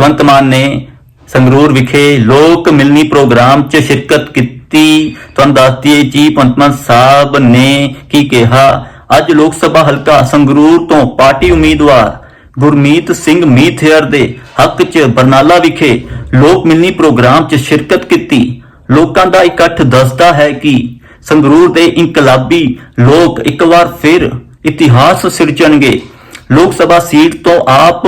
ਭਗਵੰਤ ਮਾਨ ਨੇ ਸੰਗਰੂਰ ਵਿਖੇ ਲੋਕ ਮਿਲਣੀ ਪ੍ਰੋਗਰਾਮ 'ਚ ਸ਼ਿਰਕਤ ਕੀਤੀ। ਤੁਹਾਨੂੰ ਦੱਸ ਦਈਏ ਜੀ ਭਗਵੰਤ ਸਾਹਿਬ ਨੇ ਕੀ ਕਿਹਾ? ਅੱਜ ਲੋਕ ਸਭਾ ਹਲਕਾ ਸੰਗਰੂਰ ਤੋਂ ਪਾਰਟੀ ਉਮੀਦਵਾਰ ਗੁਰਮੀਤ ਸਿੰਘ ਮੀਥੇਰ ਦੇ ਹੱਕ 'ਚ ਬਰਨਾਲਾ ਵਿਖੇ ਲੋਕ ਮਿਲਣੀ ਪ੍ਰੋਗਰਾਮ 'ਚ ਸ਼ਿਰਕਤ ਕੀਤੀ। ਲੋਕਾਂ ਦਾ ਇਕੱਠ ਦੱਸਦਾ ਹੈ ਕਿ ਸੰਗਰੂਰ ਦੇ ਇਨਕਲਾਬੀ ਲੋਕ ਇੱਕ ਵਾਰ ਫਿਰ ਇਤਿਹਾਸ ਸਿਰਜਣਗੇ। ਲੋਕ ਸਭਾ ਸੀਟ ਤੋਂ ਆਪ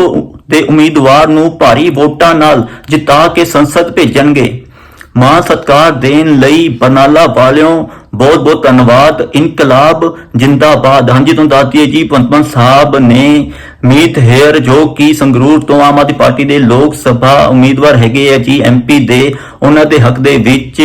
ਦੇ ਉਮੀਦਵਾਰ ਨੂੰ ਭਾਰੀ ਵੋਟਾਂ ਨਾਲ ਜਿਤਾ ਕੇ ਸੰਸਦ ਭੇਜਣਗੇ। ਮਾਂ ਸਤਕਾਰ ਦੇਣ ਲਈ ਬਰਨਾਲਾ ਵਾਲਿਓ ਬਹੁਤ ਬਹੁਤ ਧੰਨਵਾਦ। ਇਨਕਲਾਬ ਜਿੰਦਾਬਾਦ। ਹਾਂਜੀ, ਤੁਹਾਨੂੰ ਦੱਸ ਦਈਏ ਜੀ ਪੰਤਮਨ ਸਾਹਿਬ ਨੇ ਮੀਤ ਹੇਅਰ, ਜੋ ਕਿ ਸੰਗਰੂਰ ਤੋਂ ਆਮ ਆਦਮੀ ਪਾਰਟੀ ਦੇ ਲੋਕ ਸਭਾ ਉਮੀਦਵਾਰ ਹੈਗੇ ਆ ਜੀ ਐਮਪੀ ਦੇ, ਉਹਨਾਂ ਦੇ ਹੱਕ ਦੇ ਵਿੱਚ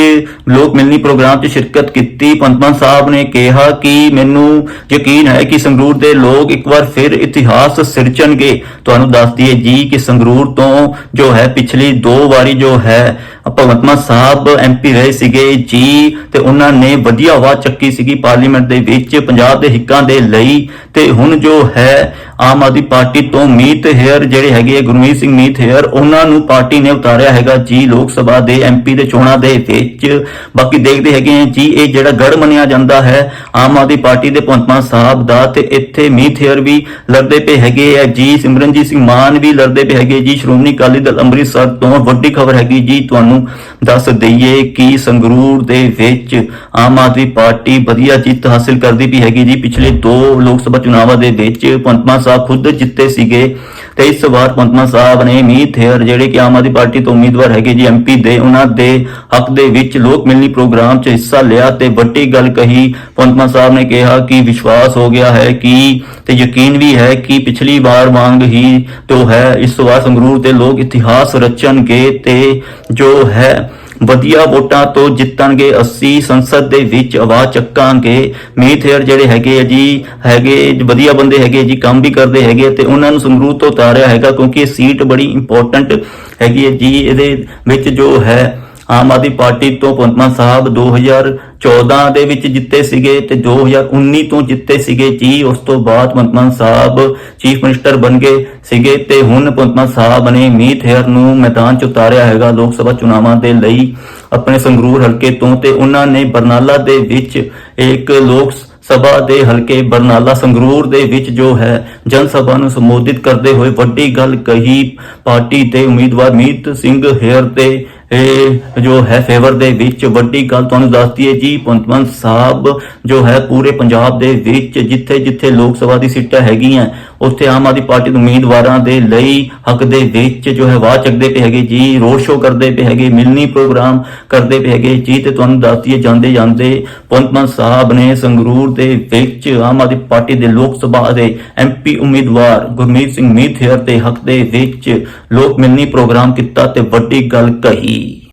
ਲੋਕ ਮਿਲਣੀ ਪ੍ਰੋਗਰਾਮ 'ਚ ਸ਼ਿਰਕਤ ਕੀਤੀ। ਪੰਤਮਨ ਸਾਹਿਬ ਨੇ ਕਿਹਾ ਕਿ ਮੈਨੂੰ ਯਕੀਨ ਹੈ ਕਿ ਸੰਗਰੂਰ ਦੇ ਲੋਕ ਇੱਕ ਵਾਰ ਫਿਰ ਇਤਿਹਾਸ ਸਿਰਜਣਗੇ। ਤੁਹਾਨੂੰ ਦੱਸ ਦਈਏ ਜੀ ਕਿ ਸੰਗਰੂਰ ਤੋਂ ਜੋ ਹੈ, ਪਿਛਲੀ ਦੋ ਵਾਰੀ ਜੋ ਹੈ, ਭਗਵੰਤ ਮਾਨ ਸਾਹਿਬ ਐਮਪੀ ਰਹੇ ਸੀਗੇ ਜੀ, ਤੇ ਉਹਨਾਂ ਨੇ ਵਧੀਆ ਆਵਾਜ਼ ਚੱਕੀ ਸੀਗੀ, ਪਾਰਲੀਮੈਂਟ ਦੇ ਵਿੱਚ ਪੰਜਾਬ ਦੇ ਹਿੱਕਾਂ ਦੇ ਲਈ, ਤੇ ਹੁਣ ਜੋ ਹੈ ਆਮ ਆਦਮੀ ਪਾਰਟੀ ਤੋਂ ਮੀਤ ਹੇਅਰ ਜਿਹੜੇ ਹੈਗੇ ਗੁਰਮੀਤ ਸਿੰਘ ਮੀਤ ਹੇਅਰ, ਉਹਨਾਂ ਨੂੰ ਪਾਰਟੀ ਨੇ ਉਤਾਰਿਆ ਹੈਗਾ ਜੀ ਲੋਕ ਸਭਾ ਦੇ ਐਮਪੀ ਦੇ ਚੋਣਾਂ ਦੇ ਵਿੱਚ। ਬਾਕੀ ਦੇਖਦੇ ਹੈਗੇ ਜੀ, ਇਹ ਜਿਹੜਾ ਗੜ ਮੰਨਿਆ ਜਾਂਦਾ ਹੈ, ਆਮ ਆਦਮੀ ਪਾਰਟੀ ਦੇ ਭਗਵੰਤ ਸਾਹਿਬ ਦਾ ਤੇ ਇੱਥੇ ਮੀਤ ਹੇਅਰ ਵੀ ਲੜਦੇ ਪਏ ਹੈਗੇ ਆ ਜੀ, ਸਿਮਰਨਜੀਤ ਸਿੰਘ ਮਾਨ ਵੀ ਲੜਦੇ ਪਏ ਹੈਗੇ ਜੀ, ਸ਼੍ਰੋਮਣੀ ਅਕਾਲੀ ਦਲ ਅੰਮ੍ਰਿਤਸਰ ਤੋਂ ਵੱਡੀ ਖਬਰ ਹੈਗੀ ਜੀ, ਤੁਹਾਨੂੰ ਦੱਸ ਦਈਏ ਕਿ ਸੰਗਰੂਰ ਦੇ ਵਿੱਚ ਆਮ ਆਦਮੀ ਪਾਰਟੀ ਵਧੀਆ ਜਿੱਤ ਹਾਸਿਲ ਕਰਦੀ ਪਈ ਹੈਗੀ ਜੀ, ਪਿਛਲੇ ਦੋ ਲੋਕ ਸਭਾ ਚੁਣਾਵਾਂ ਦੇ ਵਿੱਚ ਭਗਵੰਤ ਸਾਹਿਬ ਖੁਦ ਜਿੱਤੇ ਸੀਗੇ। ਤੇ ਇਸ ਵਾਰ ਭਗਵੰਤ ਸਾਹਿਬ ਨੇ ਮੀਤ ਹੇਅਰ ਜਿਹੜੇ ਕਿ ਆਮ ਆਦਮੀ ਪਾਰਟੀ ਤੋਂ ਉਮੀਦਵਾਰ ਹੈਗੇ ਜੀ ਐਮਪੀ ਦੇ, ਉਹਨਾਂ ਦੇ ਹੱਕ ਦੇ ਵਿੱਚ ਲੋਕ ਮਿਲਣੀ ਪ੍ਰੋਗਰਾਮ 'ਚ ਹਿੱਸਾ ਲਿਆ ਤੇ ਵੱਡੀ ਗੱਲ ਕਹੀ। ਭਗਵੰਤ ਸਾਹਿਬ ਨੇ ਕਿਹਾ ਕਿ ਵਿਸ਼ਵਾਸ ਹੋ ਗਿਆ ਹੈ ਕਿ ਤੇ ਯਕੀਨ ਵੀ ਹੈ ਕਿ ਪਿਛਲੀ ਵਾਰ ਵਾਂਗ ਹੀ ਜੋ ਹੈ, ਇਸ ਵਾਰ ਸੰਗਰੂਰ ਦੇ ਲੋਕ ਇਤਿਹਾਸ ਰਚਣਗੇ ਤੇ ਜੋ ਹੈ ਵਧੀਆ ਵੋਟਾਂ ਤੋਂ ਜਿੱਤਣਗੇ ਅਸੀਂ, ਸੰਸਦ ਦੇ ਵਿੱਚ ਆਵਾਜ਼ ਚੱਕਾਂਗੇ। ਮੀਥੇਰ ਜਿਹੜੇ ਹੈਗੇ ਆ ਜੀ, ਹੈਗੇ ਵਧੀਆ ਬੰਦੇ ਹੈਗੇ ਜੀ, ਕੰਮ ਵੀ ਕਰਦੇ ਹੈਗੇ ਤੇ ਉਹਨਾਂ ਨੂੰ ਸੰਗਰੂਰ ਤੋਂ ਉਤਾਰਿਆ ਹੈਗਾ ਕਿਉਂਕਿ ਇਹ ਸੀਟ ਬੜੀ ਇੰਪੋਰਟੈਂਟ ਹੈਗੀ ਹੈ ਜੀ, ਇਹਦੇ ਵਿੱਚ ਜੋ ਹੈ ਆਮ ਆਦਮੀ ਪਾਰਟੀ ਤੋਂ ਭਗਵੰਤ ਮਾਨ ਸਾਹਿਬ 2014 ਦੇ ਵਿੱਚ ਜਿੱਤੇ ਸੀਗੇ ਤੇ 2019 ਤੋਂ ਜਿੱਤੇ ਸੀਗੇ ਜੀ। ਉਸ ਤੋਂ ਬਾਅਦ ਭਗਵੰਤ ਮਾਨ ਸਾਹਿਬ ਚੀਫ ਮਿਨਿਸਟਰ ਬਣ ਗਏ ਸੀਗੇ ਤੇ ਹੁਣ ਭਗਵੰਤ ਸਾਹਿਬ ਨੇ ਮੀਤ ਹੇਅਰ ਨੂੰ ਮੈਦਾਨ 'ਚ ਉਤਾਰਿਆ ਹੈਗਾ ਲੋਕ ਸਭਾ ਚੁਣਾਵਾਂ ਦੇ ਲਈ ਆਪਣੇ ਸੰਗਰੂਰ ਹਲਕੇ ਤੋਂ ਤੇ ਉਹਨਾਂ ਨੇ ਬਰਨਾਲਾ ਦੇ ਵਿੱਚ ਇੱਕ ਲੋਕ ਸਭਾ ਦੇ ਹਲਕੇ ਬਰਨਾਲਾ ਸੰਗਰੂਰ ਦੇ ਵਿੱਚ ਜੋ ਹੈ ਜਨ ਸਭਾ ਨੂੰ ਸੰਬੋਧਿਤ ਕਰਦੇ ਹੋਏ ਵੱਡੀ ਗੱਲ ਕਹੀ ਪਾਰਟੀ ਦੇ ਉਮੀਦਵਾਰ ਮੀਤ ਸਿੰਘ ਹੇਅਰ ਤੇ ਇਹ ਜੋ ਹੈ ਫੇਵਰ ਦੇ ਵਿੱਚ, ਵੱਡੀ ਗੱਲ ਤੁਹਾਨੂੰ ਦੱਸਦੀ ਹੈ ਜੀ ਭਗਵੰਤ ਮਾਨ ਸਾਹਿਬ, ਜੋ ਹੈ ਪੂਰੇ ਪੰਜਾਬ ਦੇ ਵਿੱਚ, ਜਿੱਥੇ ਜਿੱਥੇ ਲੋਕ ਸਭਾ ਦੀ ਸੀਟਾਂ ਹੈਗੀਆਂ, ਉੱਥੇ ਆਮ ਆਦਮੀ ਪਾਰਟੀ ਦੇ ਉਮੀਦਵਾਰਾਂ ਦੇ ਲਈ ਹੱਕ ਦੇ ਵਿੱਚ, ਜੋ ਹੈ ਵਾਹ ਚੱਕਦੇ ਪਏ ਹੈਗੇ ਜੀ ਰੋਡ ਸ਼ੋਅ ਕਰਦੇ ਪਏ ਹੈਗੇ, ਮਿਲਣੀ ਪ੍ਰੋਗਰਾਮ ਕਰਦੇ ਪਏ ਹੈਗੇ ਜੀ, ਤੇ ਤੁਹਾਨੂੰ ਦੱਸਦੀ ਹੈ ਜਾਂਦੇ ਜਾਂਦੇ ਭਗਵੰਤ ਮਾਨ ਸਾਹਿਬ ਨੇ ਸੰਗਰੂਰ ਦੇ ਵਿੱਚ ਆਮ ਆਦਮੀ ਪਾਰਟੀ ਦੇ ਲੋਕ ਸਭਾ ਦੇ ਐਮਪੀ ਉਮੀਦਵਾਰ ਗੁਰਮੀਤ ਸਿੰਘ ਮੀਥੇਰ ਦੇ ਹੱਕ ਦੇ ਵਿੱਚ ਲੋਕ ਮਿਲਣੀ ਪ੍ਰੋਗਰਾਮ ਕੀਤਾ ਤੇ ਵੱਡੀ ਗੱਲ ਕਹੀ।